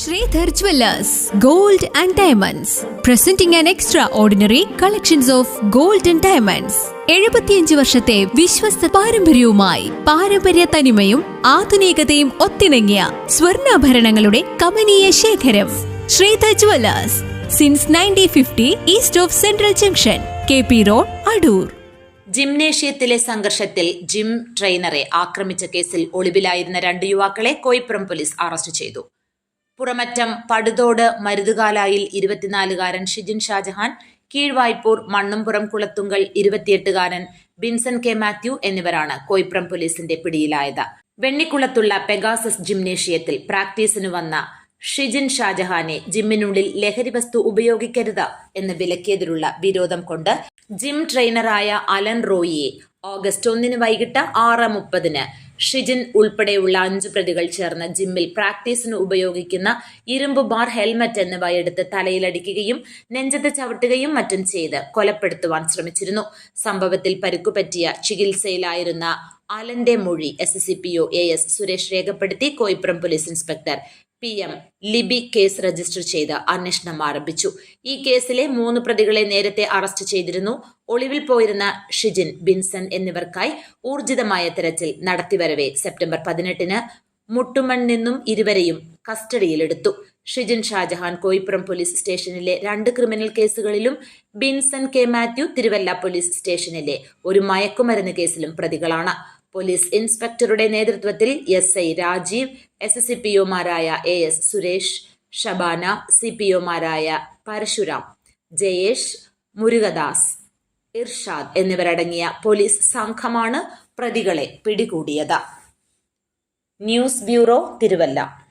Sridhar gold and diamonds. Presenting and extraordinary collections of gold and diamonds എഴുപത്തിയഞ്ച് വർഷത്തെ വിശ്വസ്ത പാരമ്പര്യവുമായി പാരമ്പര്യ തനിമയും ആധുനികതയും ഒത്തിണങ്ങിയ സ്വർണാഭരണങ്ങളുടെ കമനീയ ശേഖരം. Sridhar jewellers since nineteen fifty east of central junction K P road Adoor ജിംനേഷ്യത്തിലെ സംഘർഷത്തിൽ ജിം ട്രെയിനറെ ആക്രമിച്ച കേസിൽ ഒളിവിലായിരുന്ന രണ്ട് യുവാക്കളെ കോയിപ്പുറം പോലീസ് അറസ്റ്റ് ചെയ്തു. പുറമറ്റം പടുതോട് മരുതുകാലായിൽ ഇരുപത്തിനാലുകാരൻ ഷിജിൻ ഷാജഹാൻ കീഴ്വായ്പൂർ മണ്ണുംപുറം കുളത്തുങ്കൽ ഇരുപത്തിയെട്ടുകാരൻ ബിൻസൺ കെ മാത്യു എന്നിവരാണ് കോയിപ്രം പോലീസിന്റെ പിടിയിലായത്. വെണ്ണിക്കുളത്തുള്ള പെഗാസസ് ജിംനേഷ്യത്തിൽ പ്രാക്ടീസിന് വന്ന ഷിജിൻ ഷാജഹാനെ ജിമ്മിനുള്ളിൽ ലഹരി വസ്തു ഉപയോഗിക്കരുത് എന്ന് വിലക്കിയതിലുള്ള വിരോധം കൊണ്ട് ജിം ട്രെയിനറായ അലൻ റോയിയെ ഓഗസ്റ്റ് ഒന്നിന് വൈകിട്ട് ആറ് മുപ്പതിന് ഷിജിൻ ഉൾപ്പെടെയുള്ള അഞ്ചു പ്രതികൾ ചേർന്ന് ജിമ്മിൽ പ്രാക്ടീസിന് ഉപയോഗിക്കുന്ന ഇരുമ്പ് ബാർ ഹെൽമറ്റ് എന്നിവ എടുത്ത് തലയിലടിക്കുകയും നെഞ്ചത്ത് ചവിട്ടുകയും മറ്റും ചെയ്ത് കൊലപ്പെടുത്തുവാൻ ശ്രമിച്ചിരുന്നു. സംഭവത്തിൽ പരുക്കുപറ്റിയ ചികിത്സയിലായിരുന്ന അലന്റെ മൊഴി S S C P O A S Suresh രേഖപ്പെടുത്തി. Koipuram police inspector P M Libi case register ചെയ്ത് അന്വേഷണം ആരംഭിച്ചു. ഈ കേസിലെ മൂന്ന് പ്രതികളെ നേരത്തെ അറസ്റ്റ് ചെയ്തിരുന്നു. ഒളിവിൽ പോയിരുന്ന ഷിജിൻ ബിൻസൺ എന്നിവർക്കായി ഊർജിതമായ തെരച്ചിൽ നടത്തിവരവേ സെപ്റ്റംബർ പതിനെട്ടിന് മുട്ടുമൺ നിന്നും ഇരുവരെയും കസ്റ്റഡിയിലെടുത്തു. ഷിജിൻ ഷാജഹാൻ കോയിപ്പുറം പോലീസ് സ്റ്റേഷനിലെ രണ്ട് ക്രിമിനൽ കേസുകളിലും ബിൻസൺ കെ മാത്യു തിരുവല്ല പോലീസ് സ്റ്റേഷനിലെ ഒരു മയക്കുമരുന്ന് കേസിലും പ്രതികളാണ്. പോലീസ് ഇൻസ്പെക്ടറുടെ നേതൃത്വത്തിൽ S I Rajeev S S C P ഒമാരായ A S Suresh Shabana C P ഒമാരായ Parasuram Jayesh Murugadas Irshad എന്നിവരടങ്ങിയ പോലീസ് സംഘമാണ് പ്രതികളെ പിടികൂടിയത്. News bureau Thiruvalla.